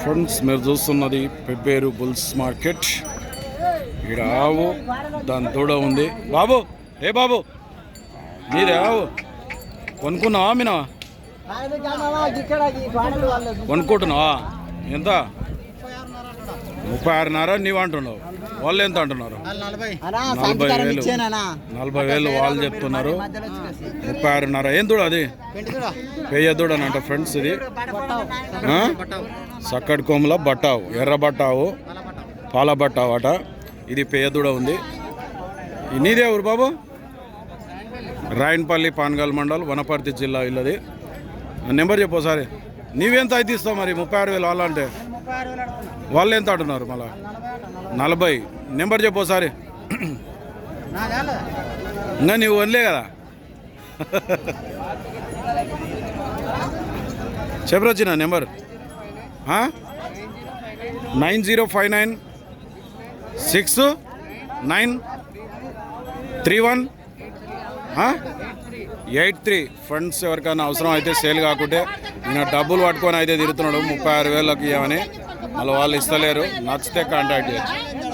Friends మీరు చూస్తున్నది Pebbair bulls market. ఇక్కడ ఆవు దాని దూడ ఉంది. బాబు ఏ బాబు? నీదే ఆవు. కొనుక్కున్నావా మీనా? కొనుక్కుంటున్నావా? ఎంత? ముప్పై ఆరున్నర నీవు అంటున్నావు. వాళ్ళు ఎంత అంటున్నారు? నలభై. వేలు. నలభై వేలు వాళ్ళు చెప్తున్నారు. ముప్పై ఆరున్నర ఏం దూడ అది? పెయ్య దూడ. అంట ఫ్రెండ్స్ ఇది? సక్కడి కొమ్మల బట్టావు. ఎర్ర బట్టావు. పాల బట్టావు అట. ఇది పేదూడ ఉంది. నీదే ఊరు బాబు? రాయన్పల్లి పాన్గల్ మండల్ వనపర్తి జిల్లా ఇల్లది. నెంబర్ చెప్పు ఒకసారి. నీవెంత అయితే ఇస్తావు మరి? ముప్పై ఆరు వేలు వాళ్ళంటే. వాళ్ళు ఎంత అంటున్నారు మళ్ళా? నలభై. నెంబర్ చెప్పు ఒకసారి. ఇంకా నీవు వనలే కదా? చెప్పరొచ్చిన number? Nine zero five nine six nine three one eight three. Friends ఎవరికైనా అవసరం అయితే సేల్ కాకుంటే నేను డబ్బులు పట్టుకొని అయితే తిరుగుతున్నాడు. ముప్పై ఆరు వేలకి ఇవ్వమని. మళ్ళీ వాళ్ళు ఇస్తలేరు. నచ్చితే కాంటాక్ట్ చేయొచ్చు.